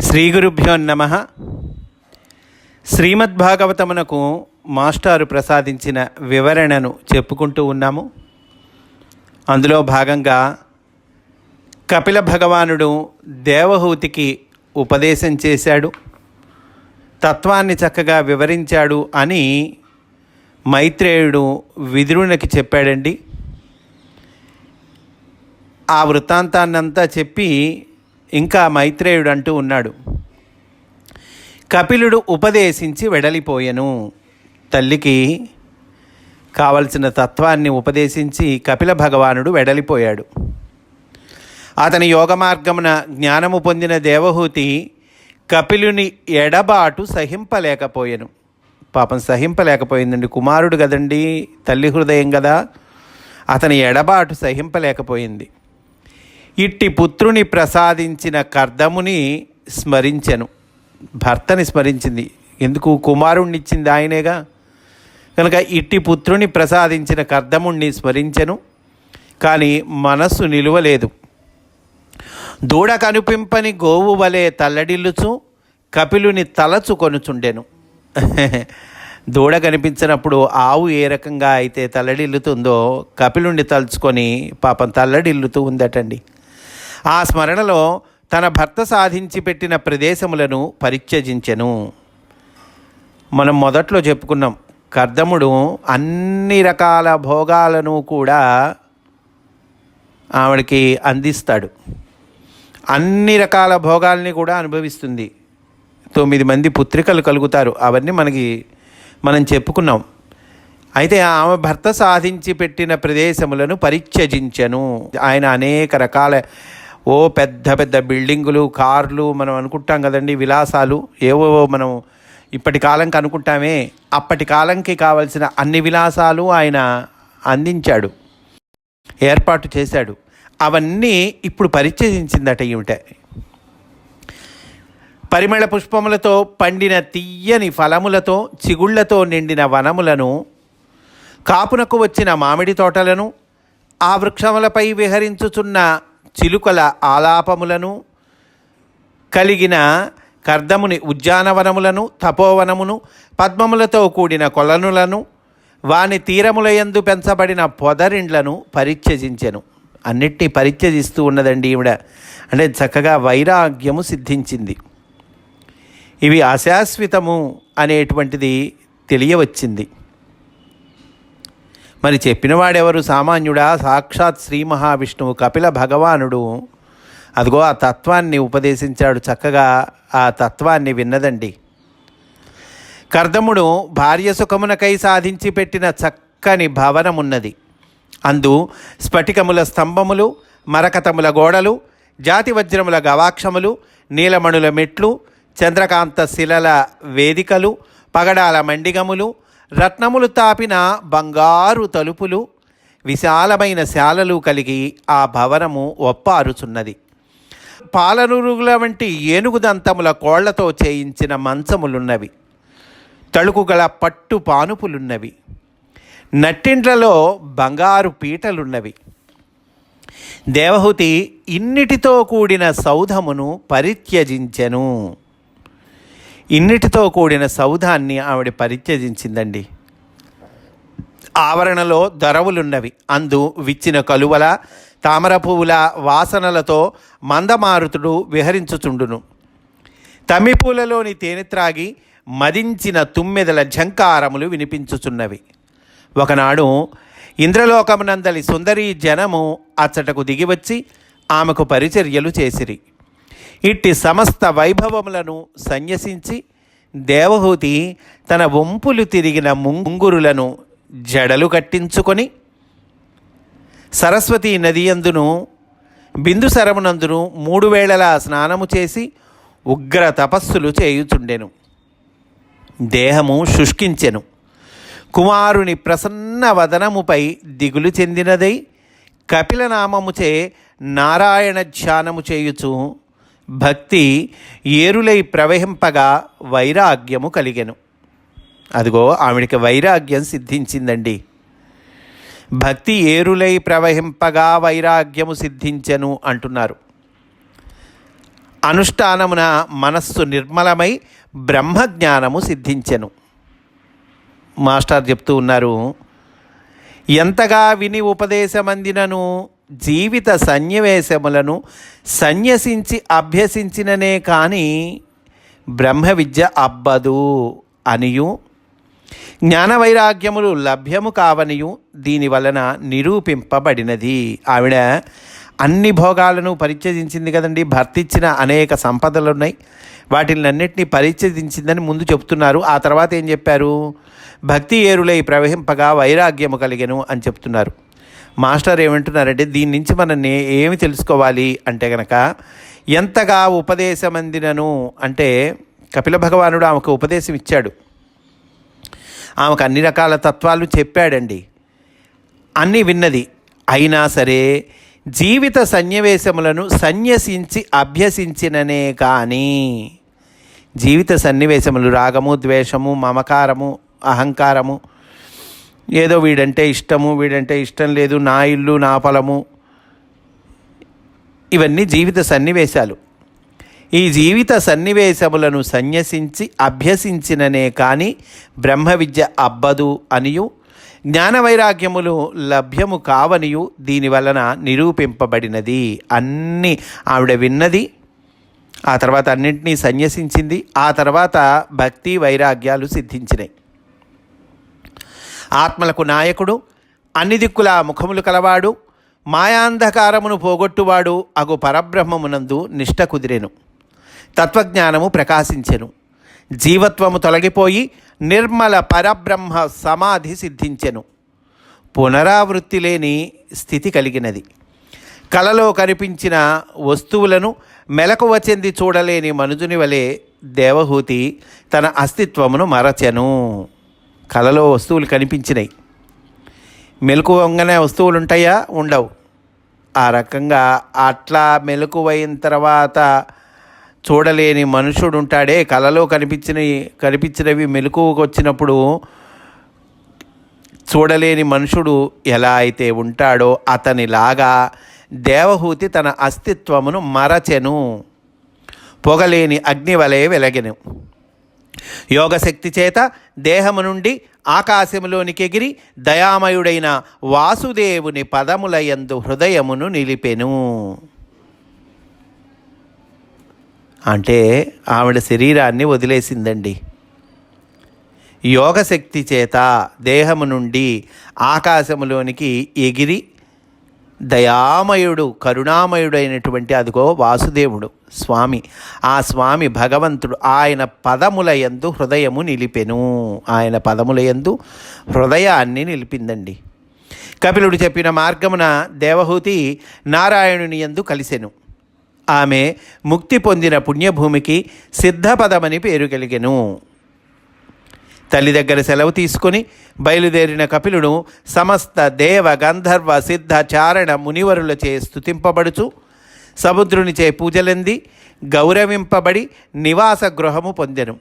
శ్రీ గురుభ్యో నమ. శ్రీమద్భాగవతమునకు మాస్టారు ప్రసాదించిన వివరణను చెప్పుకుంటూ ఉన్నాము. అందులో భాగంగా కపిల భగవానుడు దేవహూతికి ఉపదేశం చేశాడు. తత్వాన్ని చక్కగా వివరించాడు అని మైత్రేయుడు విదురునికి చెప్పాడండి. ఆ వృత్తాంతాన్నంతా చెప్పి ఇంకా మైత్రేయుడు అంటూ ఉన్నాడు. కపిలుడు ఉపదేశించి వెడలిపోయెను. తల్లికి కావలసిన తత్వాన్ని ఉపదేశించి కపిల భగవానుడు వెడలిపోయాడు. అతని యోగ మార్గమున జ్ఞానము పొందిన దేవహూతి కపిలుని ఎడబాటు సహింపలేకపోయెను. పాపం సహింపలేకపోయిందండి. కుమారుడు కదండి తల్లి హృదయం కదా అతని ఎడబాటు సహింపలేకపోయింది. ఇట్టి పుత్రుని ప్రసాదించిన కర్దముని స్మరించెను. భర్తని స్మరించింది. ఎందుకు? కుమారుణ్ణి ఇచ్చింది ఆయనేగా? కనుక ఇట్టి పుత్రుని ప్రసాదించిన కర్దముణ్ణి స్మరించెను. కానీ మనస్సు నిలువలేదు. దూడ కనిపింపని గోవు వలె తల్లడిల్లుచు కపిలుని తలచు కొనుచుండెను. దూడ కనిపించినప్పుడు ఆవు ఏ రకంగా అయితే తల్లడిల్లుతుందో కపిలుని తలుచుకొని పాపం తల్లడిల్లుతూ ఉందటండి. ఆ స్మరణలో తన భర్త సాధించి పెట్టిన ప్రదేశములను పరిత్యజించెను. మనం మొదట్లో చెప్పుకున్నాం కర్దముడు అన్ని రకాల భోగాలను కూడా ఆవిడకి అందిస్తాడు. అన్ని రకాల భోగాల్ని కూడా అనుభవిస్తుంది. తొమ్మిది మంది పుత్రికలు కలుగుతారు. అవన్నీ మనకి మనం చెప్పుకున్నాం. అయితే ఆమె భర్త సాధించి పెట్టిన ప్రదేశములను పరిత్యజించను. ఆయన అనేక రకాల ఓ పెద్ద పెద్ద బిల్డింగులు కార్లు మనం అనుకుంటాం కదండి విలాసాలు. ఏవో మనం ఇప్పటి కాలంకి అనుకుంటామే. అప్పటి కాలంకి కావలసిన అన్ని విలాసాలు ఆయన అందించాడు. ఏర్పాటు చేశాడు. అవన్నీ ఇప్పుడు పరిచయించిందట ఈవిట పరిమళ పుష్పములతో పండిన తీయని ఫలములతో చిగుళ్ళతో నిండిన వనములను కాపునకు వచ్చిన మామిడి తోటలను ఆ వృక్షములపై విహరించుచున్న చిలుకల ఆలాపములను కలిగిన కర్దముని ఉద్యానవనములను తపోవనమును పద్మములతో కూడిన కొలనులను వాని తీరములయందు పెంచబడిన పొదరిండ్లను పరిత్యజించెను. అన్నిటినీ పరిత్యజిస్తూ ఉన్నదండి ఈవిడ. అంటే చక్కగా వైరాగ్యము సిద్ధించింది. ఇవి అశాశ్వతము అనేటువంటిది తెలియవచ్చింది. మరి చెప్పినవాడెవరు? సామాన్యుడా? సాక్షాత్ శ్రీ మహావిష్ణువు కపిల భగవానుడు. అదిగో ఆ తత్వాన్ని ఉపదేశించాడు చక్కగా. ఆ తత్వాన్ని విన్నదండి. కర్దముడు భార్య సుఖమునకై సాధించి పెట్టిన చక్కని భవనమున్నది. అందు స్ఫటికముల స్తంభములు మరకతముల గోడలు జాతి వజ్రముల గవాక్షములు నీలమణుల మెట్లు చంద్రకాంత శిలల వేదికలు పగడాల మండిగములు రత్నములు తాపిన బంగారు తలుపులు విశాలమైన శాలలు కలిగి ఆ భవనము ఒప్పారుచున్నది. పాలనురుగుల వంటి ఏనుగు దంతముల కోళ్ళతో చేయించిన మంచములున్నవి. తళుకుగల పట్టు పానుపులున్నవి. నట్టింట్లలో బంగారు పీటలున్నవి. దేవహుతి ఇన్నిటితో కూడిన సౌధమును పరిత్యజించెను. ఇన్నిటితో కూడిన సౌధాన్ని ఆవిడ పరిత్యజించిందండి. ఆవరణలో దొరవులున్నవి. అందు విచ్చిన కలువల తామర పువ్వుల వాసనలతో మందమారుతుడు విహరించుచుండును. తమిపూలలోని తేనె త్రాగి మదించిన తుమ్మెదల ఝంకారములు వినిపించుచున్నవి. ఒకనాడు ఇంద్రలోకమునందలి సుందరీ జనము అచ్చటకు దిగివచ్చి ఆమెకు పరిచర్యలు చేసిరి. ఇట్టి సమస్త వైభవములను సన్యసించి దేవహూతి తన వంపులు తిరిగిన ముంగురులను జడలు కట్టించుకొని సరస్వతి నది బిందు సరమునందును మూడు వేళలా స్నానము చేసి ఉగ్ర తపస్సులు చేయుచుండెను. దేహము శుష్కించెను. కుమారుని ప్రసన్న వదనముపై దిగులు చెందినదై కపిలనామముచే నారాయణ ధ్యానము చేయుచు భక్తి ఏరులై ప్రవహింపగా వైరాగ్యము కలిగెను. అదిగో ఆవిడికి వైరాగ్యం సిద్ధించిందండి. భక్తి ఏరులై ప్రవహింపగా వైరాగ్యము సిద్ధించెను అంటున్నారు. అనుష్ఠానమున మనస్సు నిర్మలమై బ్రహ్మజ్ఞానము సిద్ధించెను. మాస్టర్ చెప్తూ ఉన్నారు ఎంతగా విని ఉపదేశమందినను జీవిత సన్నివేశములను సన్యసించి అభ్యసించిననే కానీ బ్రహ్మ విద్య అబ్బదు అనియు. జ్ఞానవైరాగ్యములు లభ్యము కావనియు. దీని వలన నిరూపింపబడినది. ఆవిడ అన్ని భోగాలను పరిచయించింది కదండి. భర్తిచ్చిన అనేక సంపదలు ఉన్నాయి వాటినన్నింటినీ పరిచయించిందని ముందు చెప్తున్నారు. ఆ తర్వాత ఏం చెప్పారు? భక్తి ఏరులై ప్రవహింపగా వైరాగ్యము కలిగెను అని చెప్తున్నారు. మాస్టర్ ఏమంటున్నారంటే దీని నుంచి మనం ఏమి తెలుసుకోవాలి అంటే గనక ఎంతగా ఉపదేశమందినను అంటే కపిల భగవానుడు ఆమెకు ఉపదేశం ఇచ్చాడు. ఆమెకు అన్ని రకాల తత్వాలు చెప్పాడండి. అన్నీ విన్నది. అయినా సరే జీవిత సన్నివేశములను సన్యసించి అభ్యసించిననే కానీ జీవిత సన్నివేశములు రాగము ద్వేషము మమకారము అహంకారము ఏదో వీడంటే ఇష్టము వీడంటే ఇష్టం లేదు నా ఇల్లు నా పొలము. ఇవన్నీ జీవిత సన్నివేశాలు. ఈ జీవిత సన్నివేశములను సన్యసించి అభ్యసించిననే కానీ బ్రహ్మ విద్య అబ్బదు అనియు జ్ఞానవైరాగ్యములు లభ్యము కావనియు దీని వలన నిరూపింపబడినది అన్ని ఆవిడ విన్నది ఆ తర్వాత అన్నింటినీ సన్యసించింది ఆ తర్వాత భక్తి వైరాగ్యాలు సిద్ధించినాయి. ఆత్మలకు నాయకుడు అన్ని దిక్కుల ముఖములు కలవాడు మాయాంధకారమును పోగొట్టువాడు అగు పరబ్రహ్మమునందు నిష్ట కుదిరెను. తత్వజ్ఞానము ప్రకాశించెను. జీవత్వము తొలగిపోయి నిర్మల పరబ్రహ్మ సమాధి సిద్ధించెను. పునరావృత్తి లేని స్థితి కలిగినది. కలలో కనిపించిన వస్తువులను మెలకువ చెంది చూడలేని మనుజుని వలె దేవహూతి తన అస్తిత్వమును మరచెను. కలలో వస్తువులు కనిపించినాయి మెలకువంగానే వస్తువులు ఉంటాయా ఉండవు. ఆ రకంగా అట్లా మెలకువైన తర్వాత చూడలేని మనుషుడు ఉంటాడే కలలో కనిపించిన కనిపించినవి మెలకువకు వచ్చినప్పుడు చూడలేని మనుషుడు ఎలా అయితే ఉంటాడో అతనిలాగా దేవహూతి తన అస్తిత్వమును మరచెను. పొగలేని అగ్నివలే వెలగెను. యోగశక్తి చేత దేహము నుండి ఆకాశములోనికి ఎగిరి దయామయుడైన వాసుదేవుని పదములయందు హృదయమును నిలిపెను. అంటే ఆవిడ శరీరాన్ని వదిలేసిందండి. యోగశక్తి చేత దేహము నుండి ఆకాశములోనికి ఎగిరి దయామయుడు కరుణామయుడైనటువంటి అదిగో వాసుదేవుడు స్వామి. ఆ స్వామి భగవంతుడు ఆయన పదముల యందు హృదయము నిలిపెను. ఆయన పదముల యందు హృదయాన్ని నిలిపిందండి. కపిలుడు చెప్పిన మార్గమున దేవహూతి నారాయణుని యందు కలిసెను. ఆమె ముక్తి పొందిన పుణ్యభూమికి సిద్ధపదమని పేరు కలిగెను. తల్లి దగ్గర సెలవు తీసుకుని బయలుదేరిన కపిలుడు సమస్త దేవ గంధర్వ సిద్ధ చారణ మునివరులచే స్తుతింపబడుచు సముద్రునిచే పూజలంది గౌరవింపబడి నివాస గృహము పొందెను.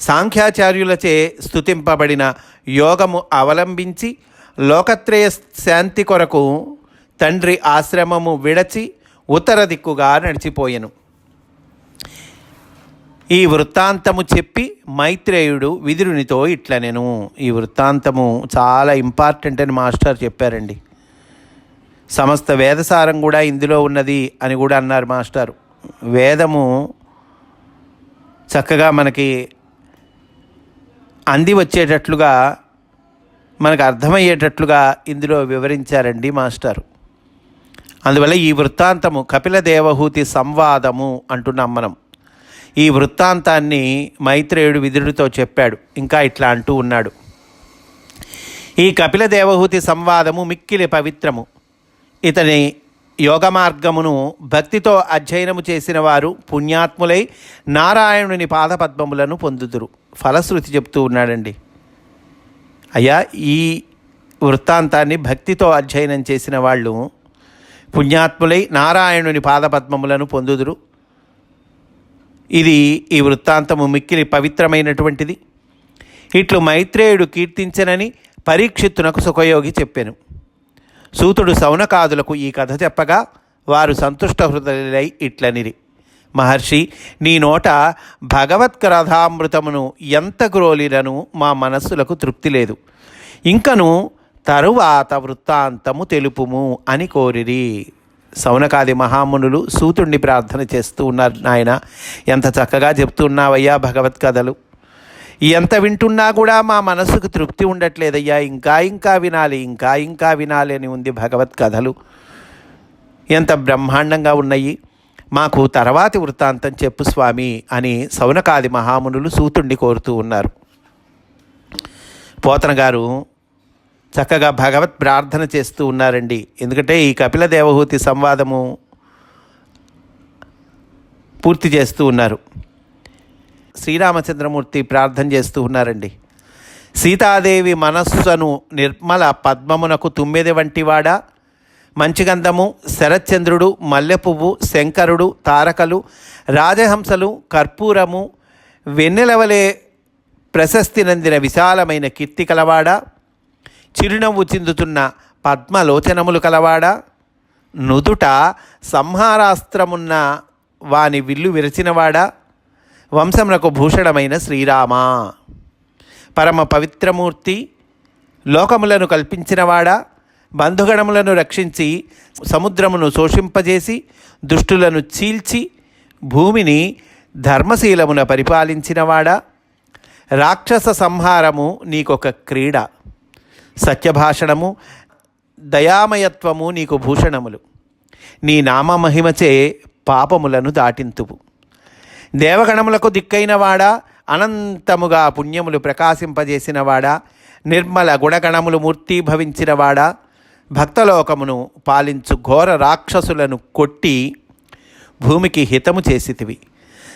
సాంఖ్యాచార్యులచే స్తుతింపబడిన యోగము అవలంబించి లోకత్రయ శాంతి కొరకు తండ్రి ఆశ్రమము విడచి ఉత్తర దిక్కుగా నడిచిపోయెను. ఈ వృత్తాంతము చెప్పి మైత్రేయుడు విదురునితో నేను ఈ వృత్తాంతము చాలా ఇంపార్టెంట్ అని మాస్టర్ చెప్పారండి. సమస్త వేదసారం కూడా ఇందులో ఉన్నది అని కూడా అన్నారు మాస్టారు. వేదము చక్కగా మనకి అంది వచ్చేటట్లుగా మనకు అర్థమయ్యేటట్లుగా ఇందులో వివరించారండి మాస్టారు. అందువల్ల ఈ వృత్తాంతము కపిల దేవహూతి సంవాదము అంటున్నాం మనం. ఈ వృత్తాంతాన్ని మైత్రేయుడు విదురుడితో చెప్పాడు. ఇంకా ఇట్లా అంటూ ఉన్నాడు. ఈ కపిల దేవహూతి సంవాదము మిక్కిలి పవిత్రము. ఇతని యోగ మార్గమును భక్తితో అధ్యయనము చేసిన వారు పుణ్యాత్ములై నారాయణుని పాదపద్మములను పొందుదురు. ఫలశ్రుతి చెప్తూ ఉన్నాడండి. అయ్యా ఈ వృత్తాంతాన్ని భక్తితో అధ్యయనం చేసిన వాళ్ళు పుణ్యాత్ములై నారాయణుని పాదపద్మములను పొందుదురు. ఇది ఈ వృత్తాంతము మిక్కిలి పవిత్రమైనటువంటిది. ఇట్లు మైత్రేయుడు కీర్తించనని పరీక్షిత్తునకు సుఖయోగి చెప్పాను. సూతుడు సౌనకాదులకు ఈ కథ చెప్పగా వారు సంతుష్ట హృదయులై ఇట్లనిరి. మహర్షి నీ నోట భగవత్కరథామృతమును ఎంత గ్రోలిరను మా మనస్సులకు తృప్తి లేదు. ఇంకను తరువాత వృత్తాంతము తెలుపుము అని కోరిరి. సౌనకాది మహామునులు సూతుడిని ప్రార్థన చేస్తూ ఉన్నారు నాయన. ఎంత చక్కగా చెప్తున్నావయ్యా భగవత్ కథలు ఎంత వింటున్నా కూడా మా మనసుకు తృప్తి ఉండట్లేదయ్యా. ఇంకా ఇంకా వినాలి ఇంకా ఇంకా వినాలి అని ఉంది భగవత్ కథలు ఎంత బ్రహ్మాండంగా ఉన్నాయి. మాకు తర్వాతి వృత్తాంతం చెప్పు స్వామి అని సౌనకాది మహామునులు సూతుణ్ణి కోరుతూ ఉన్నారు. పోతన గారు చక్కగా భగవత్ ప్రార్థన చేస్తూ ఉన్నారండి. ఎందుకంటే ఈ కపిల దేవహూతి సంవాదము పూర్తి చేస్తూ ఉన్నారు. శ్రీరామచంద్రమూర్తి ప్రార్థన చేస్తూ ఉన్నారండి. సీతాదేవి మనస్సును నిర్మల పద్మమునకు తుమ్మెది వంటివాడా. మంచిగంధము శరత్చంద్రుడు మల్లెపువ్వు శంకరుడు తారకలు రాజహంసలు కర్పూరము వెన్నెలవలే ప్రశస్తి నందిన విశాలమైన కీర్తి కలవాడా. చిరునవ్వు చిందుతున్న పద్మలోచనములు కలవాడా? నుదుట సంహారాస్త్రమున్న వాని విల్లు విరచినవాడా? వంశమునకు భూషణమైన శ్రీరామా. పరమ పవిత్రమూర్తి లోకములను కల్పించినవాడా? బంధుగణములను రక్షించి సముద్రమును శోషింపజేసి దుష్టులను చీల్చి భూమిని ధర్మశీలమున పరిపాలించినవాడా? రాక్షస సంహారము నీకొక క్రీడ. సత్యభాషణము దయామయత్వము నీకు భూషణములు. నీ నామమహిమచే పాపములను దాటింతువు. దేవగణములకు దిక్కైనవాడా అనంతముగా పుణ్యములు ప్రకాశింపజేసినవాడా నిర్మల గుణగణములు మూర్తీభవించినవాడా భక్తలోకమును పాలించు ఘోర రాక్షసులను కొట్టి భూమికి హితము చేసితివి.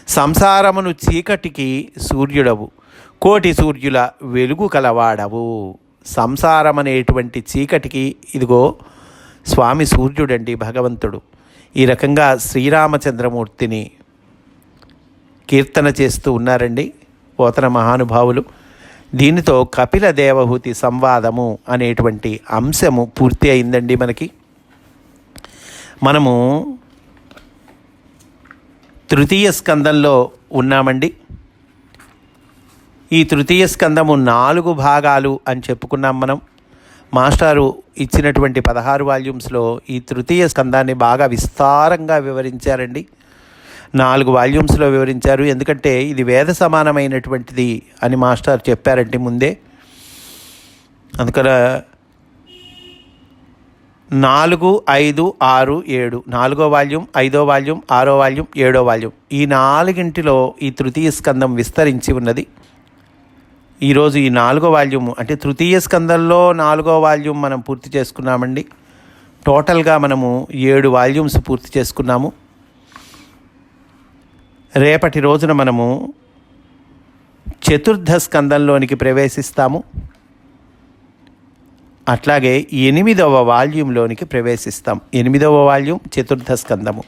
సంసారమును చీకటికి సూర్యుడవు కోటి సూర్యుల వెలుగు కలవాడవు. సంసారం అనేటువంటి చీకటికి ఇదిగో స్వామి సూర్యుడండి భగవంతుడు. ఈ రకంగా శ్రీరామచంద్రమూర్తిని కీర్తన చేస్తూ ఉన్నారండి పోతన మహానుభావులు. దీనితో కపిల దేవహూతి సంవాదము అనేటువంటి అంశము పూర్తి అయిందండి మనకి. మనము తృతీయ స్కందంలో ఉన్నామండి. ఈ తృతీయ స్కందము నాలుగు భాగాలు అని చెప్పుకున్నాం మనం. మాస్టారు ఇచ్చినటువంటి పదహారు వాల్యూమ్స్లో ఈ తృతీయ స్కందాన్ని బాగా విస్తారంగా వివరించారండి. నాలుగు వాల్యూమ్స్లో వివరించారు. ఎందుకంటే ఇది వేద సమానమైనటువంటిది అని మాస్టర్ చెప్పారంటే ముందే. అందుకన నాలుగు ఐదు ఆరు ఏడు. నాలుగో వాల్యూమ్ ఐదో వాల్యూమ్ ఆరో వాల్యూమ్ ఏడో వాల్యూమ్. ఈ నాలుగింటిలో ఈ తృతీయ స్కందం విస్తరించి ఉన్నది. ఈరోజు ఈ నాలుగో వాల్యూమ్ అంటే తృతీయ స్కందంలో నాలుగో వాల్యూమ్ మనం పూర్తి చేసుకున్నామండి. టోటల్గా మనము ఏడు వాల్యూమ్స్ పూర్తి చేసుకున్నాము. రేపటి రోజున మనము చతుర్థ స్కందంలోనికి ప్రవేశిస్తాము. అట్లాగే ఎనిమిదవ వాల్యూమ్లోనికి ప్రవేశిస్తాం. ఎనిమిదవ వాల్యూమ్ చతుర్థ స్కందము.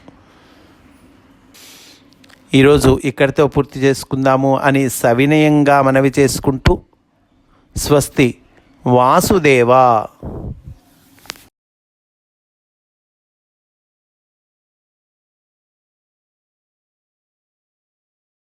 ఈరోజు ఇక్కడితో పూర్తి చేసుకుందాము అని సవినయంగా మనవి చేసుకుంటూ స్వస్తి వాసుదేవ.